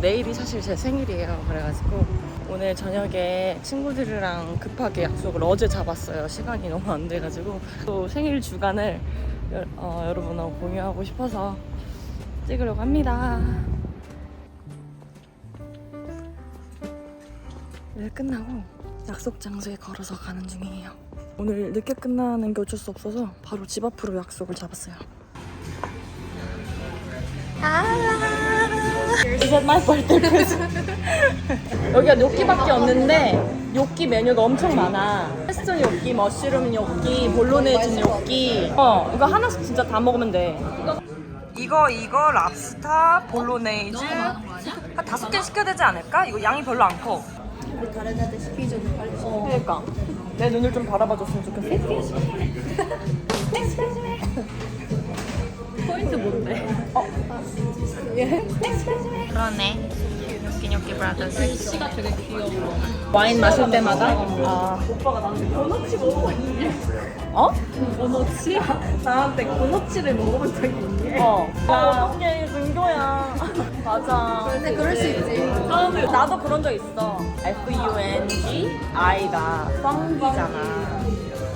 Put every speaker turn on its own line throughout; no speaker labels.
내일이 사실 제 생일이에요. 그래가지고 오늘 저녁에 친구들이랑 급하게 약속을 어제 잡았어요. 시간이 너무 안 돼가지고 또 생일 주간을 여, 어, 여러분하고 공유하고 싶어서 찍으려고 합니다. 일 끝나고 약속 장소에 걸어서 가는 중이에요. 오늘 늦게 끝나는 게 어쩔 수 없어서 바로 집 앞으로 약속을 잡았어요. Is that my birthday present? 여기가 뇨끼밖에 없는데 뇨끼 메뉴가 엄청 많아. 페스톤 뇨끼, 머쉬룸 뇨끼, 볼로네즈 뇨끼. 어, 이거 하나씩 진짜 다 먹으면 돼. 이거 이거 랍스타, 볼로네이즈 한 다섯 개 시켜야 되지 않을까? 이거 양이 별로 안 커.
다른 애들 스피드 빨리 어.
그러니까 내 눈을 좀 바라봐줬으면 좋겠어.
그러네. 뇨끼뇨끼 브라더스.
시가 되게 귀여워.
와인 마실 때마다 아 오빠가 나한테 먹어본 있니? 어?
도너츠? 나한테 도너츠를 먹어본 적이 있니?
어. 야, 어떡해, 근교야. 맞아.
근데 그럴 수 있지.
나도 그런 적 있어. F-U-N-G I가 펑기잖아.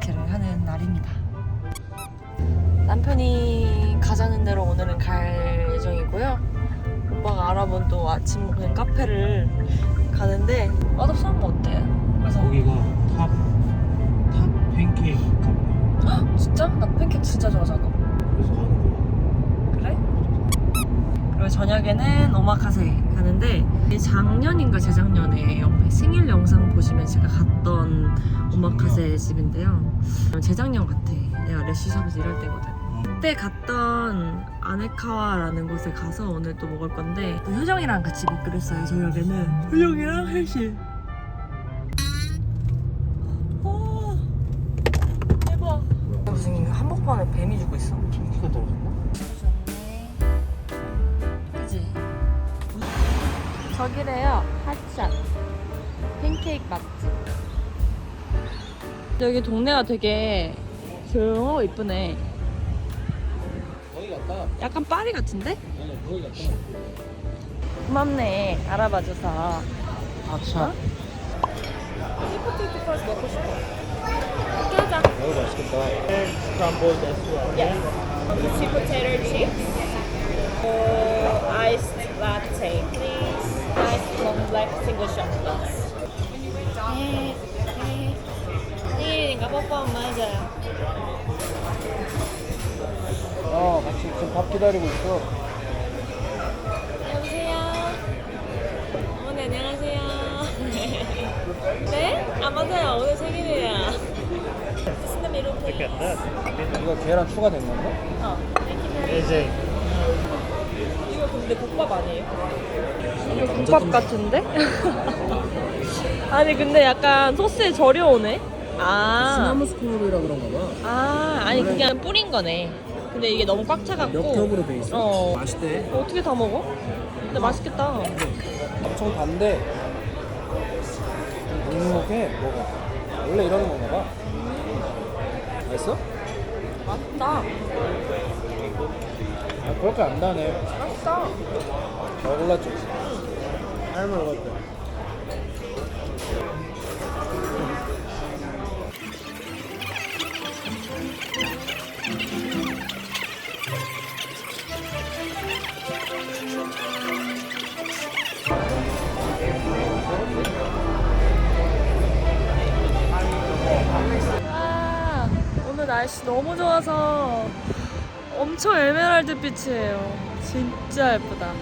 데이트를 하는 날입니다. 남편이 가자는 대로 오늘은 갈 예정이고요. 오빠가 알아본 또 아침 먹는 카페를 가는데 맛없어 하면 어때? 그래서
거기가 탑, 탑 팬케이크 카페.
진짜? 나 팬케이크 진짜 좋아하잖아.
그래서 가는?
그리고 저녁에는 오마카세 가는데 작년인가 재작년에 생일 영상 보시면 제가 갔던 오마카세 집인데요. 재작년 같아. 내가 레시샵에서 일할 때거든. 그때 갔던 아네카와라는 곳에 가서 오늘 또 먹을 건데 또 효정이랑 같이 먹기로 했어요. 저녁에는 효정이랑 헬시. 와 대박. 무슨 한복판에 뱀이 죽고 있어. 저기래요 핫샷 팬케이크 맛집 여기 동네가 되게 조용하고 이쁘네
거기 갔다.
약간 파리 같은데?
아니, 거기 갔다.
고맙네 알아봐줘서
아차.
시프트 펄스 먹고 싶어
이거 맛있겠다. 스크램블 데스.
latte please iced long black single shot please 생일이니까 뽀뽀 한번 해줘요
어, 같이 지금 밥 기다리고 있어.
여보세요. 어머니 안녕하세요. 네? 아 맞아요. 오늘 생일이에요. The middle please.
이거 계란 추가된 건가?
어.
이제
이거 근데 국밥 아니에요? 국밥 같은데? 아니 근데 약간 소스에 절여 오네. 아.
시나몬 스크롤이라 그런가 봐.
아 아니 그냥 뿌린 거네. 근데 이게 너무 꽉 차갖고.
몇 겹으로 돼 있어.
어.
맛있대.
어떻게 다 먹어? 근데 맛있겠다.
엄청 단데 눅눅해 먹어. 원래 이러는 건가 봐. 맛있어?
맛있다.
그렇게 안 나네.
맛있어.
잘 골랐죠. 잘 먹었죠.
날씨 너무 좋아서 엄청 에메랄드 빛이에요. 진짜 예쁘다.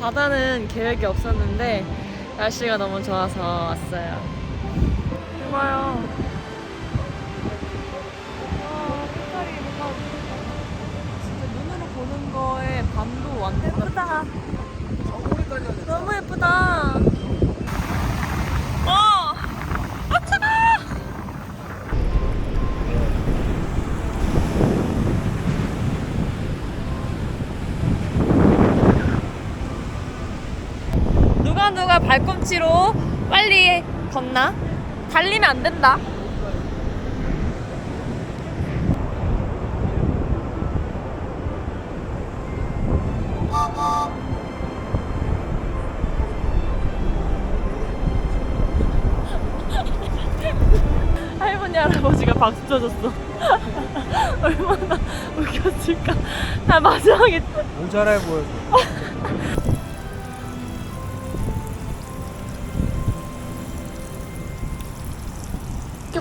바다는 계획이 없었는데 날씨가 너무 좋아서 왔어요. 이봐요. 와, 색깔이 뭔가 진짜 눈으로 보는 거에 밤도 완전 예쁘다. 너무 예쁘다. 어! 아, 차가! 누가 발꿈치로 빨리 걷나? 달리면 안 된다. 할머니 할아버지가 박수 쳐줬어. 얼마나 웃겼을까. 아 마지막에
모자랄 보여줘.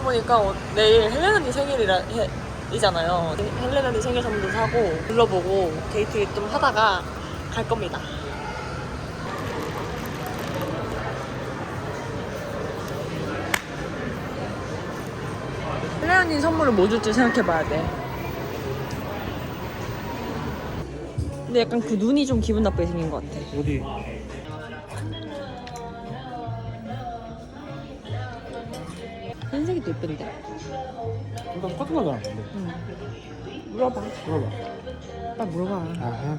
보니까 어, 내일 헬레나 언니 생일이라 해, 이잖아요. 헬레나 언니 생일 선물도 사고 둘러보고 데이트 좀 하다가 갈 겁니다. 헬레나 언니 선물을 뭐 줄지 생각해봐야 돼. 근데 약간 그 눈이 좀 기분 나쁘게 생긴 것 같아.
어디?
더 예쁜데?
둘다 똑같은 거잖아. 근데.
물어봐.
물어봐.
빨리 물어봐.
아,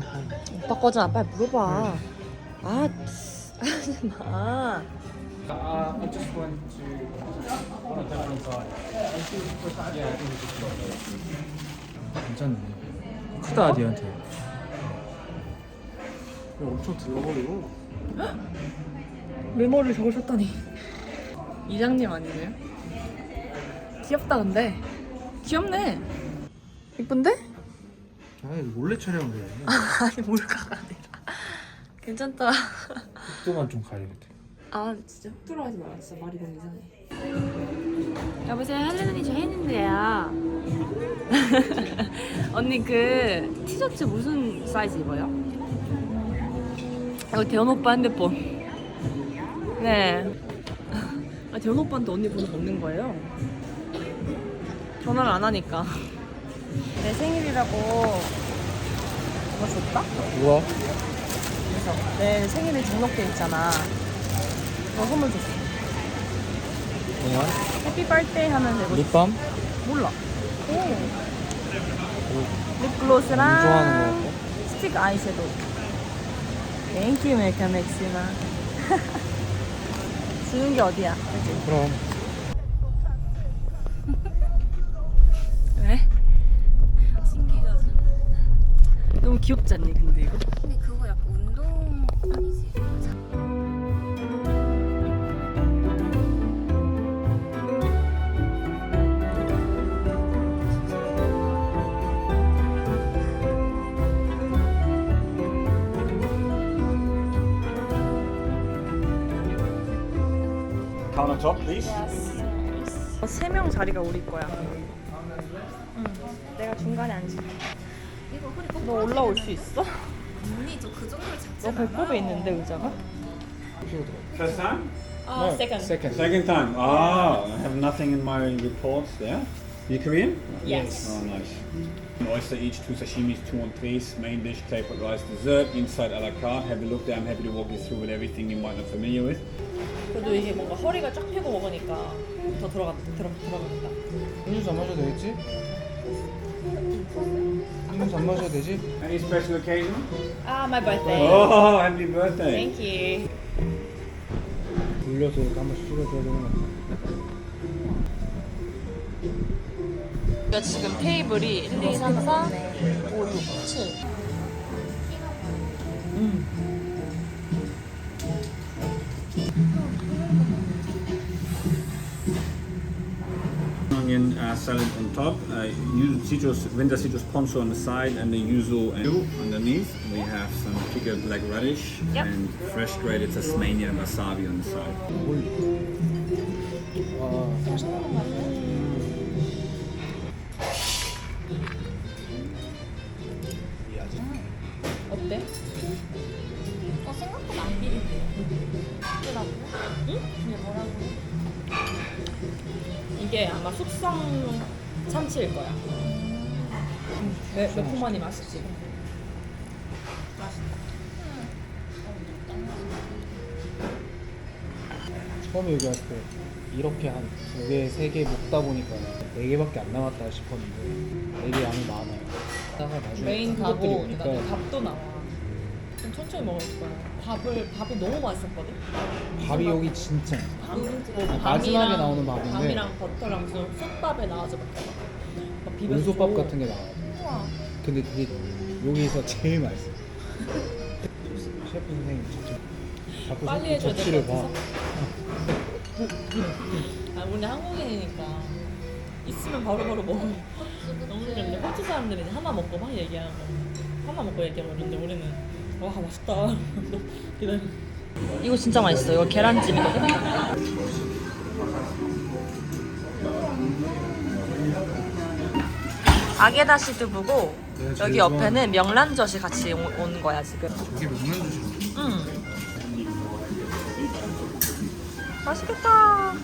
오빠 거잖아. 빨리 물어봐. 아, 하지 마.
Uh, I just went to on a different side. Yeah, I think it's just about 괜찮네. 크다 니한테. 엄청 들러버리고.
메모를 적으셨다니. 이장님 아니세요? 귀엽다 근데. 귀엽네. 이쁜데?
아 몰래 촬영을 해.
아니 몰카가 아니라. 괜찮다.
속도만 좀 가리겠대.
아 진짜 흑도로 하지 마라. 진짜 말이 너무 이상해. 여보세요 언니 저 혜인인데요. 언니 그 티셔츠 무슨 사이즈 입어요? 이거 대현 오빠 핸드폰. 네. 아 대현 오빠한테 언니 번호 없는 거예요? 전화를 안 하니까. 내 생일이라고 뭐 줬다?
뭐야?
그래서 내 생일이 등록돼 있잖아. 너 선물 줬어.
뭐냐?
해피 birthday 하면 되고
립밤?
몰라. 오.
뭐,
립글로스랑
안 좋아하는 거 같고.
스틱 아이섀도우. 땡큐 메이크업 맥시마. 주는 게 어디야? 그치?
그럼.
왜? 신기해가지고. 너무 귀엽지 않니 근데 이거?
근데 그거 약간 운동 아니지?
Countertop, please.
세 명 자리가 우리 거야. 중간에 앉을게.
이거 허리
너 올라올 수 있어?
눈이 저그 정도를 작지
너 배꼽에 있는데 의자가?
First time?
아,
네,
second.
Second.
Second time. Ah, I have nothing in my reports there. You Korean?
Yes.
Oh, nice. Oyster each, two sashimis, two entrees, main dish, claypot rice, dessert, inside a la carte. Have a look there. I'm happy to walk you through with everything you might not familiar with.
그래도 이게 뭔가 허리가 쫙 펴고 먹으니까 더 들어가 들어 들어간다.
음료수 안 마셔도 되겠지? 음료수 안 마셔도 되지?
Any special occasion?
아, my birthday.
Oh, happy birthday.
Thank you.
돌려서 이렇게 한 번씩 찍어줘야 되는 거 같아.
우리가 지금 테이블이 1, 2, 3, 4, 5, 6, 7. 음.
Onion uh, salad on top, uh, yuzu citrus, winter citrus ponzu on the side, and the yuzu and underneath. We have some pickled black radish
Yep.
and fresh grated Tasmanian wasabi on the side.
숙성 참치일 거야. 매, 매콤하니 맛있지.
처음에 여기 왔을 때 이렇게 한 두 개, 세 개 먹다 보니까 네 개밖에 안 남았다 싶었는데 네 개 양이 많아요. 다가 나중에
메인
큰
가고 그다음에
오니까
밥도 나와. 좀 천천히 먹을 거야. 밥을 밥이 너무 맛있었거든.
밥이 여기 진짜
밥, 뭐
마지막에
밤이랑-
나오는 밥인데
밤이랑 버터랑 무슨 솥밥에 나와서 먹막 비벼서
온솥밥
주고.
같은 게 나와요.
우와.
근데 그게 여기서 제일 맛있어. 셰프 선생님 직접 자꾸
빨리 해줘야
접시를
될것
봐.
아 우리 한국인이니까 있으면 바로바로 먹어. 너무 그런데 호주 사람들은 하나 먹고 막 얘기하고 하나 먹고 얘기하고 그러는데 우리는 와 맛있다. 기다려.
이거 진짜 맛있어. 이거 계란찜이거든. 아게다시 두부고
네,
여기 옆에는 명란젓이 같이 오- 온 거야 지금.
먹는 듯이
응. 맛있겠다.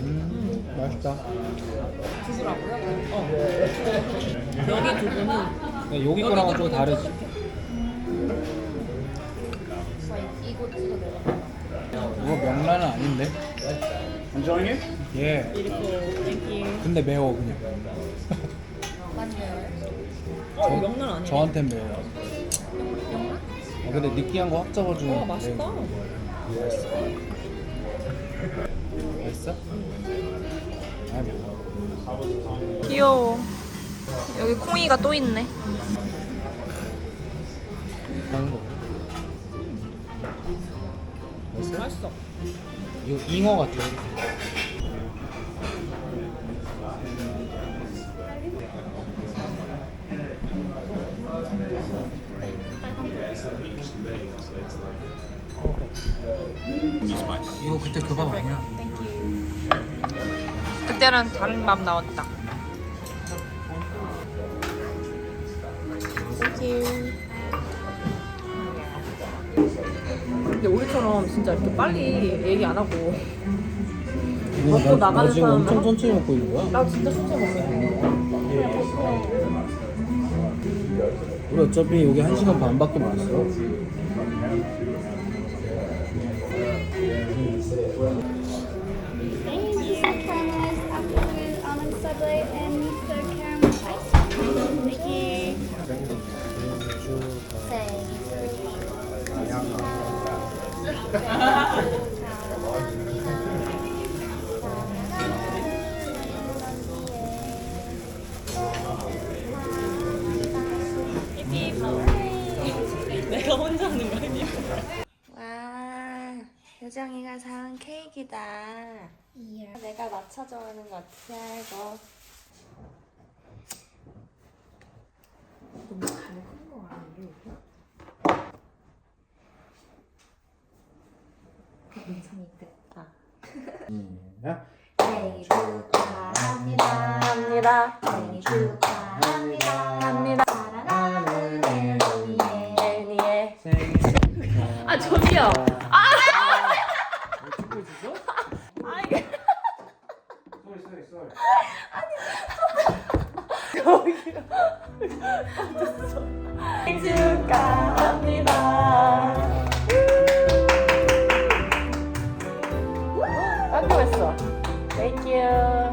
음, 맛있다.
두부라고요? 어. 여기 두부는
근데 여기 거랑은 좀 다르지.
이거 찍어 내가.
이거 명란은 아닌데?
Enjoying it?
예.
이렇게 땡기.
근데 매워 그냥.
맞네요.
어 명란 아니야?
저한텐 매워요. 어, 근데 느끼한 거 확 잡아주는.
어 맛있다.
매운 거. 맛있어.
귀여워. 여기 콩이가 또 있네.
맛있어. 이거 잉어 같아. 이거 그때 그 밥 아니야?
그때는 다른 밥 나왔다.
근데 우리처럼 진짜 이렇게 빨리 얘기 안 하고 먹고 나가는
지금 엄청
사람은?
천천히 먹고 있는 거야?
나 진짜 천천히 먹고 있는 거야.
우리 어차피 여기 한 시간 반밖에 못 있어.
Thank you, caramelize almond and caramel ice cream. Thank you.
Thank you. 사온 케이크다. 내가 맞춰줘 하는 거 어떻게 알고?
시작.
생일 축하합니다.
합니다.
생일 축하합니다. 거기요.
축하합니다. 안 좋았어.
Thank you.